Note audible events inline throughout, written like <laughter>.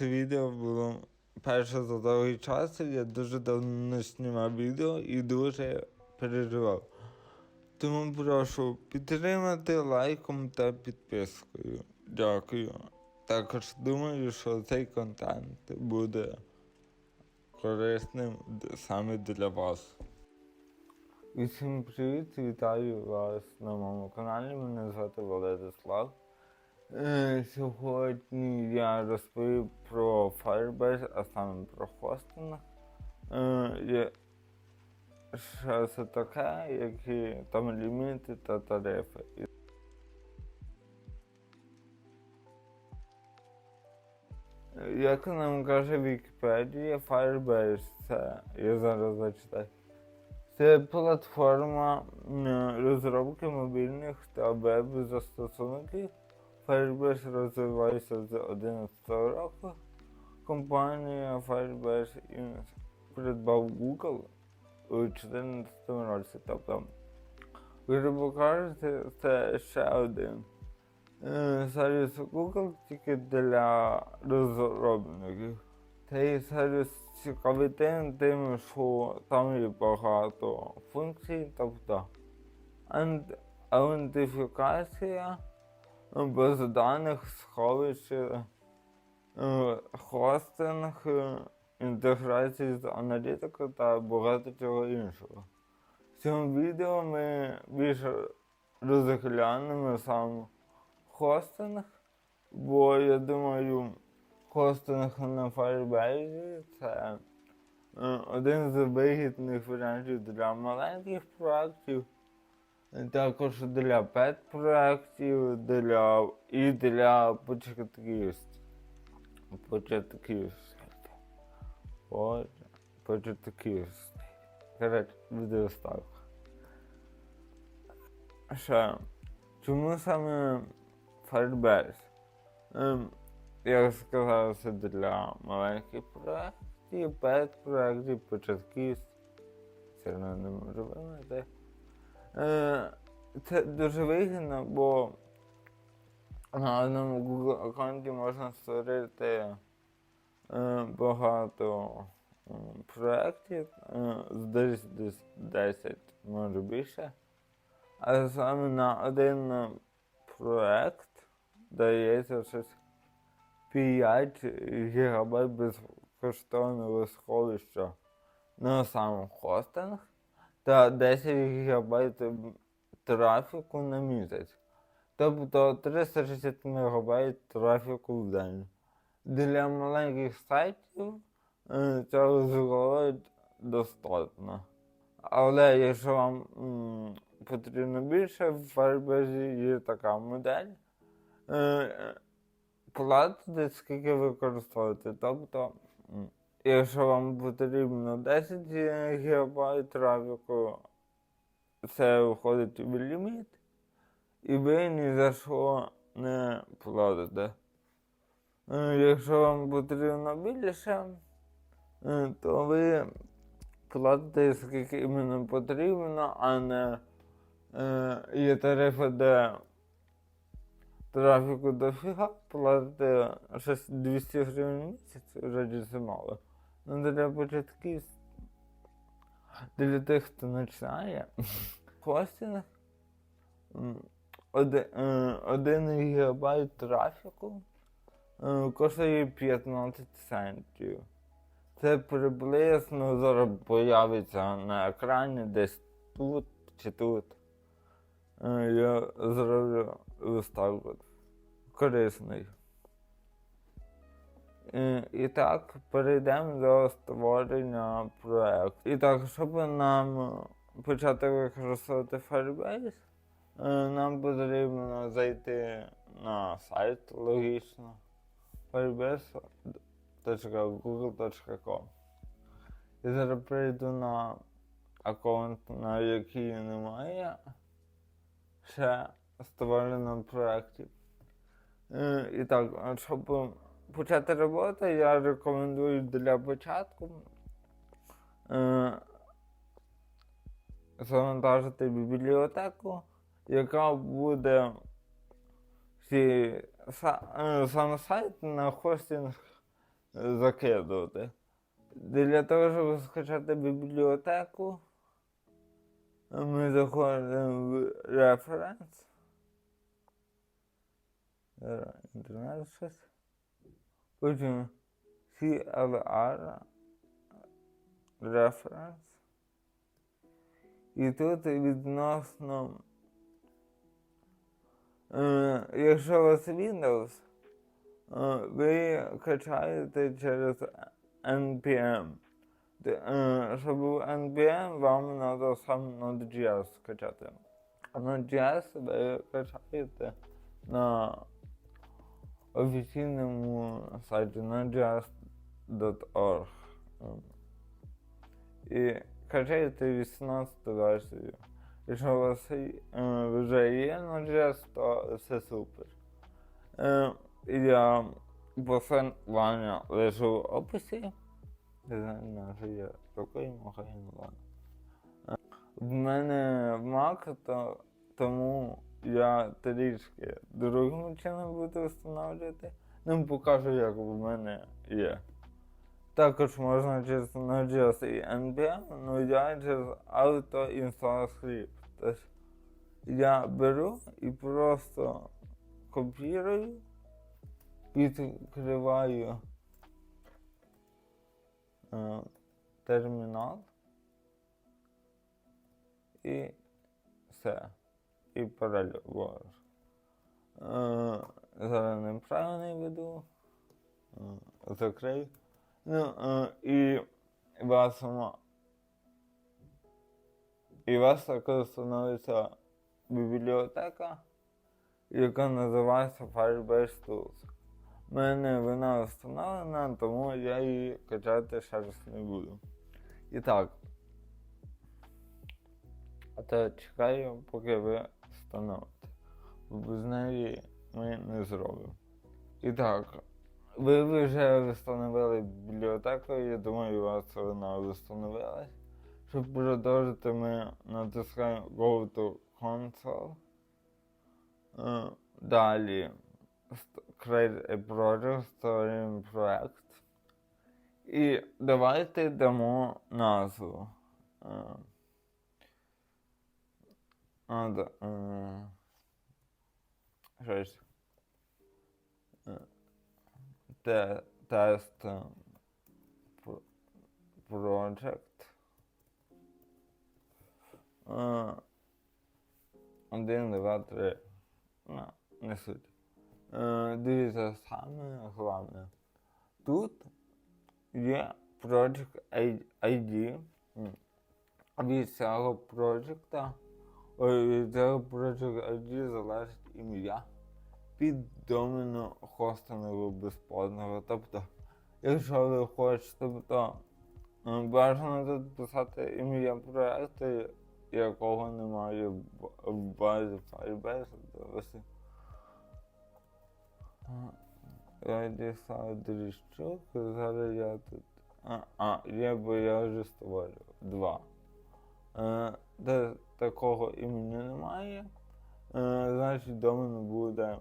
Це відео було перше за довгий час. Я дуже давно не знімав відео і дуже переживав. Тому прошу підтримати лайком та підпискою. Дякую. Також думаю, що цей контент буде корисним саме для вас. Усім привіт, вітаю вас на моєму каналі. Мене звати. Е, Сьогодні я розповім про Firebase, а саме про хостинг. Е, Що це таке, які там ліміти та тарифи. Е, Як нам каже Вікіпедія, Firebase це, я зараз зачитаю. Це платформа м, розробки мобільних та веб-застосунків. Firebase розвивається з 2011 року. Компанія Firebase і придбав Google у 2014 році. Тобто, грубо кажучи, це ще один е, сервіс Google тільки для розробників. Цей сервіс цікавий тим, тим, що там є багато функцій, тобто анд- аутентифікація, Баз даних, сховище, е, хостинг, е, інтеграція з аналітикою та багато чого іншого. В цьому відео ми більше розглянемо сам хостинг, бо я думаю, хостинг на Firebase це е, один з вигідних варіантів для маленьких проєктів, також для пет-проєктів, для і для початківців. Початківців. Поч- Початківців. Коротше, відеоставка. Ще. Чому саме Firebase? Ем, як сказав, це для маленьких проєктів, пет-проєктів, початківців. Все одно не можу вимити. Е, це дуже вигідно, бо на одному Google аккаунті можна створити е, багато проєктів, е, десь десь 10, може більше. А саме на один проєкт дається щось 5 ГБ безкоштовного сховища на сам хостинг та 10 ГБ трафіку на місяць. Тобто 360 МБ трафіку в день. Для маленьких сайтів е, цього зголовить достатньо. Але якщо вам м, потрібно більше, в Firebase є така модель. Е, е, платите, скільки використовуєте. Тобто, якщо вам потрібно 10 ГБ трафіку, це входить в ліміт, і ви ні за що не платите. Е, Якщо вам потрібно більше, е, то ви платите скільки іменно потрібно, а не е, є тарифи, де трафіку дофіга, платите щось 200 гривень в місяць, вже. Ну, для початків, для тих, хто починає, <laughs> хостинг один, е, один гігабайт трафіку е, коштує 15 центів. Це приблизно зараз появиться на екрані десь тут чи тут. Е, Я зроблю виставку корисний. Е, І так, перейдемо до створення проєкту. І так, щоб нам почати використовувати Firebase, е, нам потрібно зайти на сайт логічно firebase.google.com. Я зараз перейду на аккаунт, на який немає ще створено проєктів. Е, І так, щоб почати роботу, я рекомендую для початку е, завантажити бібліотеку, яка буде всі е, сам сайт на хостинг закидувати. Для того, щоб скачати бібліотеку, ми заходимо в референс. Інтернет щось. Потім CLR референс. І тут відносно, е, якщо у вас Windows, е, ви качаєте через NPM. Де, е, щоб був NPM, вам треба сам Node.js скачати. А Node.js ви качаєте на офіційному сайті node.js.org. І качаєте 18 версію. Якщо у вас е, вже є Node.js, то все супер. Е, я посилання лишу в описі. Не знаю, на що я такий ладно. Е, В мене Mac, то, тому я трішки другим чином буду встановлювати. Ну, покажу, як в мене є. Також можна через Node.js і NPM, ну я через Auto Install Script. Тож я беру і просто копірую, відкриваю е, термінал і все. І перелюбовую. Е, зараз неправильний веду. Е, закрию. Ну, е, і вас ма- і вас також становиться бібліотека, яка називається Firebase Tools. У мене вона встановлена, тому я її качати ще раз не буду. І так. А то чекаю, поки ви встановите. Бо без ми не зробимо. І так, ви вже встановили бібліотеку, я думаю, у вас вона встановилась. Щоб продовжити, ми натискаємо Go to Console. Е, Далі Create a project, створюємо проект. І давайте дамо назву. Да, е, щось. Те, тест е, project. Е, Один, два, три. Ну, не суть. Е, Дивіться, саме головне. Тут є Project ID. Від цього проджекта, від Project залежить ім'я під домену хостингу безплатного. Тобто, якщо ви хочете, тобто, е, бажано тут писати ім'я проекту, якого немає в базі Firebase, то ось. Е, Я дістав дріщук, зараз я тут. А, а, є, бо я вже створив. Два. Е, такого імені немає. Е, значить, домен буде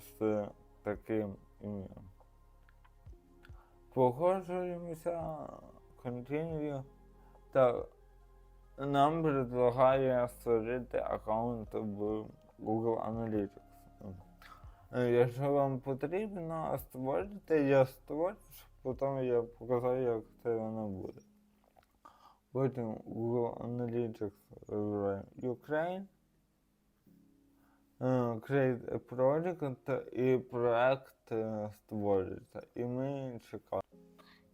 з таким ім'ям. Погоджуємося, continue. Та нам предлагає створити аккаунт в Google Analytics. Е, Якщо вам потрібно створити, я створю, потім я показав, як це воно буде. Потім Google Analytics вибираємо Ukraine. Е, Create a project і проект створюється. І ми чекаємо.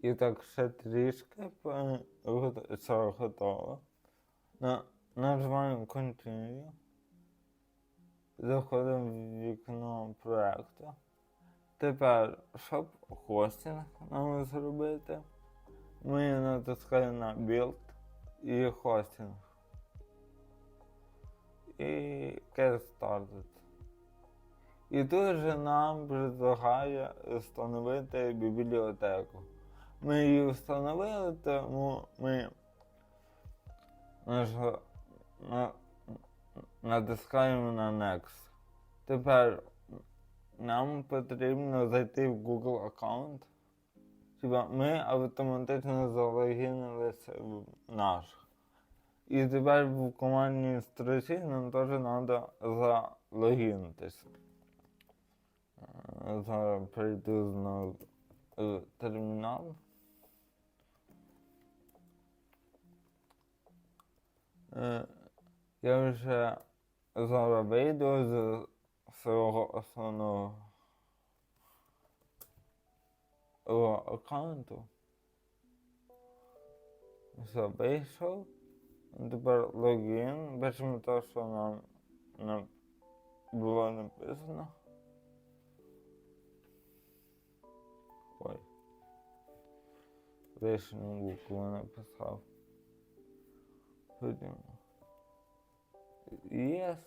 І так ще трішки е, це готово. Нажимаємо Continue. Заходимо в вікно проекту. Тепер, щоб хостинг нам зробити, ми натискаємо на Build і хостинг. І Get Started. І тут же нам предлагає встановити бібліотеку. Ми її встановили, тому ми на- натискаємо на Next. Тепер нам потрібно зайти в Google аккаунт. Типа ми автоматично залогінилися в наш. І тепер в командній строчці нам теж треба залогінитися. Е, Зараз перейду знову в термінал. Е, Я вже зараз вийду з свого основного о, аккаунту. Все, вийшов. Тепер логін. Бачимо те, що нам, нам було написано. Ой. Лишню букву написав. Потім. Yes.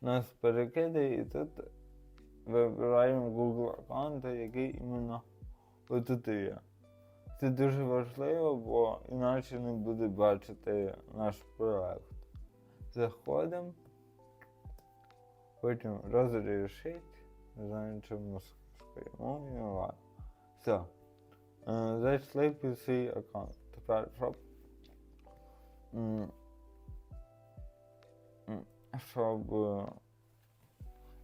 Нас перекидає і тут вибираємо Google аккаунт, який іменно є. Це дуже важливо, бо іначе не буде бачити наш проект. Заходимо, потім розрішить, не знаю, і ладно. Все. Е, Зайшли під свій аккаунт. Тепер щоб. Щоб е,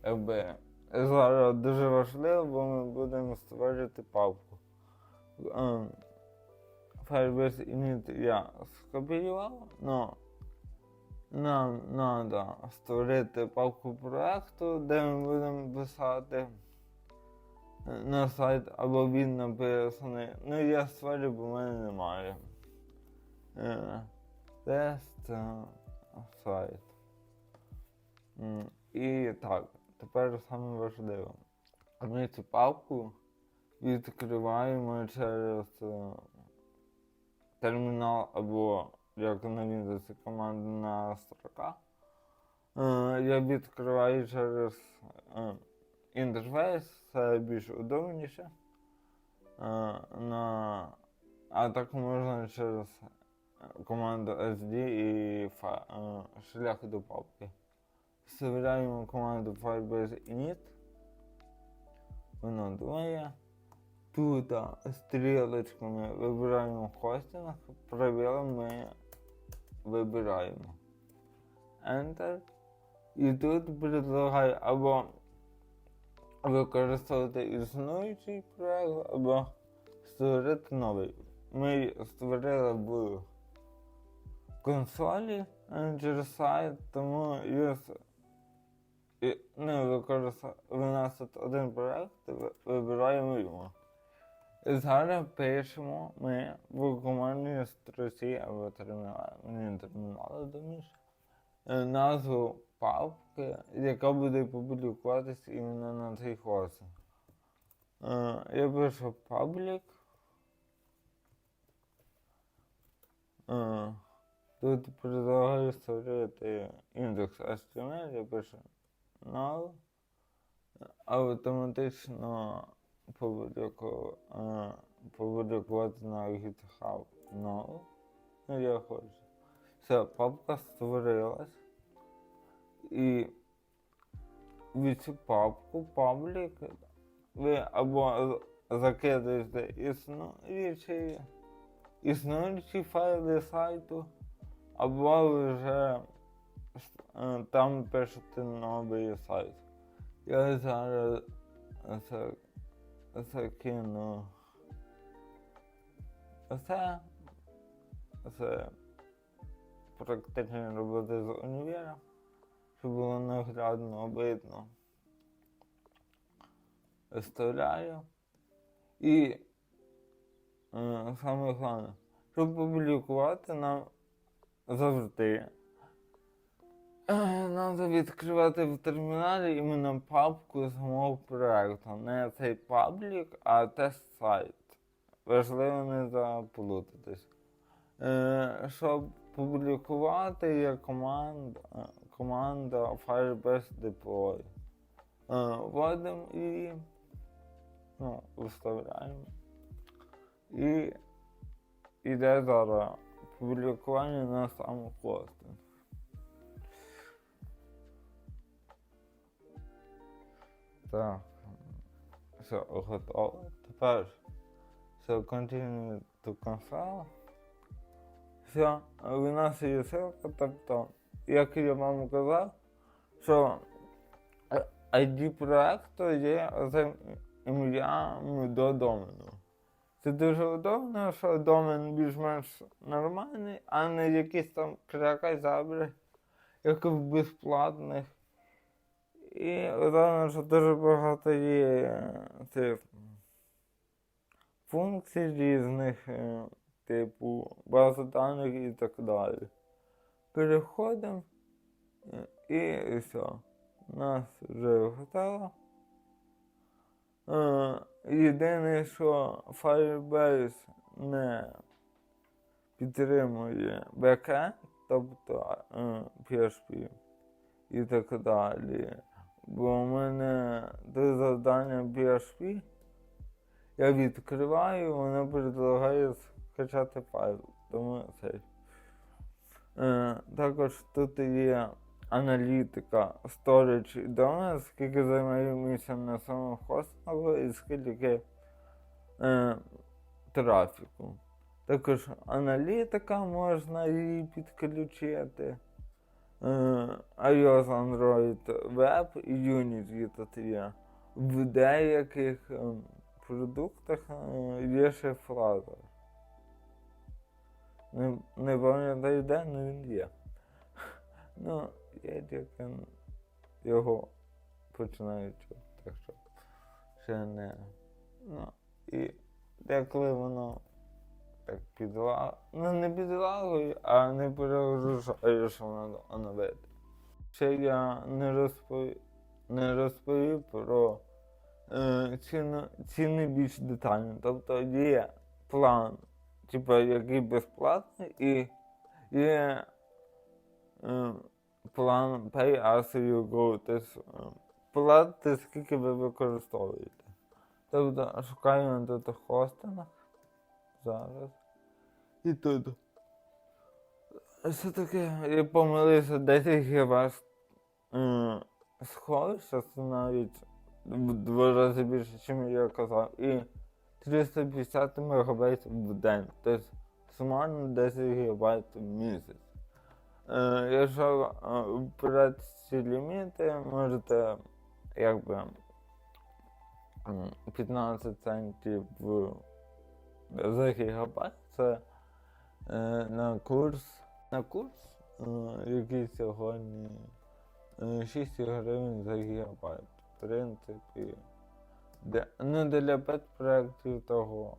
якби зараз дуже важливо, бо ми будемо створювати папку. Ем, Firebase Init я скопіював, але нам треба створити папку проекту, де ми будемо писати на сайт, або він написаний. Ну я створю, бо в мене немає. Е, Тест е, сайт. І так, тепер саме важливе. Ми цю папку відкриваємо через е, термінал або як на Windows командна строка. Е, Я відкриваю через е, інтерфейс, це більш удобніше. На... А так можна через команду SD і фа... шлях до папки. Вставляємо команду Firebase init. Воно двоє. Тут стрілочками вибираємо хостинг, пробілом ми вибираємо Enter. І тут предлагає або використовувати існуючий проект, або створити новий. Ми створили в консолі через сайт, тому є і не використовувати виносить один проект, вибираємо його. І зараз пишемо ми в командній строці або терміналі, термінали доміж, е, назву папки, яка буде публікуватись іменно на цей хостинг. Е, Я пишу паблік. Е, Тут предлагаю створити індекс HTML, я пишу null, автоматично публіку, е, публікувати на GitHub null. Ну, я хочу. Все, папка створилась. І від цю папку паблік ви або закидаєте існуючі, існуючі файли сайту, або вже там пишете новий сайт. Я зараз за- закину це. Це практичні роботи з універа, щоб було наглядно видно. Вставляю. І е, саме головне, щоб публікувати нам завжди. Треба відкривати в терміналі іменно папку з мого проекту. Не цей паблік, а тест сайт. Важливо не заплутатись. Е, щоб публікувати є команда, команда Firebase Deploy. Е, вводимо і ну, виставляємо. І йде зараз публікування на сам хостинг. Так. Все, готово. Тепер So continue to console. Все, у нас є ссылка, тобто, як я вам казав, що ID проекту є за ім'ям до домену. Це дуже удобно, що домен більш-менш нормальний, а не якісь там кракозябри, як в безплатних. І удобно, що дуже багато є е, цих функцій різних, е, типу бази даних і так далі. Переходимо е, і все. Нас вже готово. Єдине, що Firebase не підтримує бекенд, тобто PHP і так далі. Бо у мене до завдання PHP я відкриваю, воно предлагає скачати файл. Тому цей. Е, також тут є аналітика storage і домен, скільки займає місця на самому хостингу і скільки е, трафіку. Також аналітика можна її підключити. Е, iOS, Android, Web і Unity є. В деяких е, продуктах е, є шифратор. Не, не пам'ятаю де, але він є. <laughs> Ну, я тільки його починаю чути, так що ще не. Ну, і деколи воно так підлагає, ну не підлагою, а не перегружає, що воно оновити. Ще я не розповів, не розповів про е, ціну, ціни більш детально. Тобто є план, типу, який безплатний, і є е, план Pay as you go. Тобто е, платите, скільки ви використовуєте. Тобто шукаємо тут хостинг зараз. І тут. Що таке? Я помилився 10 ГБ е, сховища, це навіть в два рази більше, ніж я казав. І 350 МБ в день. Тобто сумарно 10 ГБ в місяць. Е, якщо е, брати ці ліміти, можете якби м, 15 центів в- за гігабайт. Це е, на курс, на курс, е, який сьогодні е, 6 гривень за гігабайт. В принципі, де, ну для пет-проєктів того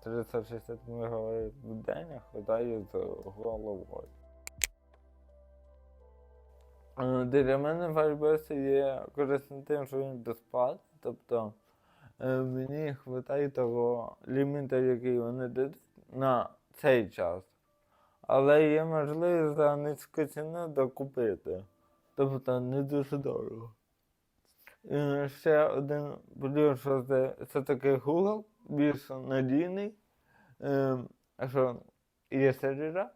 360 МБ в день хватає з головою. Е, Для мене Firebase є корисним тим, що він безплатний, тобто мені вистачає того ліміта, який вони дадуть на цей час. Але є можливість за низьку ціну докупити. Тобто не дуже дорого. І ще один плюс, що це все-таки Google більш надійний, е, що є сервера.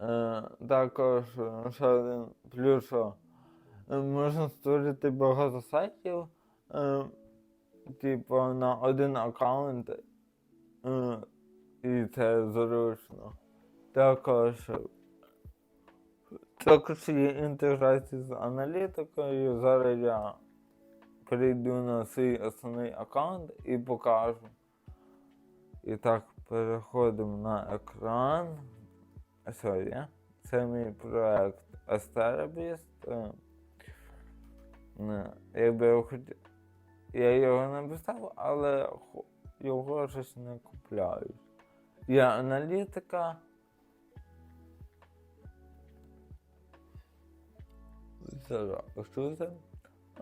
Е, також е, ще один плюс, що е, можна створити багато сайтів, е, типу на один аккаунт, е, і це зручно. Також, також є інтеграція з аналітикою. Зараз я перейду на свій основний аккаунт і покажу. І так, переходимо на екран. Є? Це мій проект Asterabist. Е, Якби я хотів. Я його написав, але його щось не купляють. Є аналітика. Зараз, що це?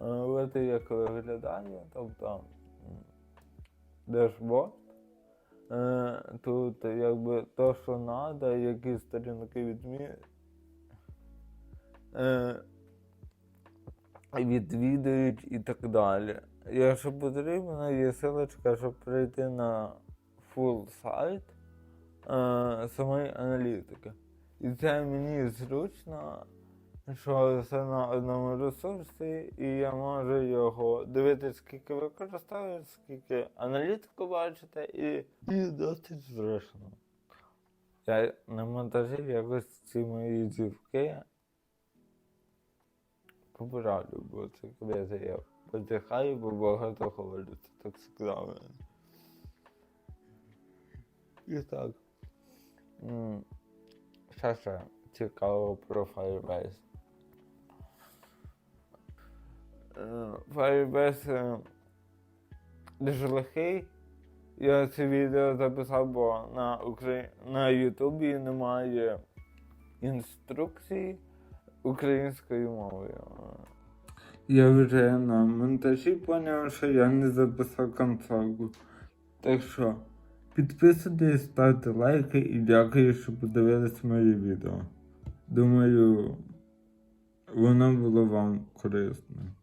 От як виглядає, тобто м, дешборд. Е, Тут якби то, що треба, які сторінки відмі... е, відвідують і так далі. Якщо потрібно, є силочка, щоб прийти на full сайт е, самої аналітики. І це мені зручно, що це на одному ресурсі, і я можу його дивитися, скільки використовую, скільки аналітику бачите, і, і досить зручно. Я на монтажі якось ці мої зівки поправлю, бо це коли я подихаю, бо багато говорю, це так сказали. І так. М, Ще цікаво про Firebase. Е, Firebase дуже легкий. Я це відео записав, бо на, Украї... на Ютубі немає інструкцій українською мовою. Я вже на монтажі поняв, що я не записав концовку. Так що підписуйтесь, ставте лайки і дякую, що подивились моє відео. Думаю, воно було вам корисним.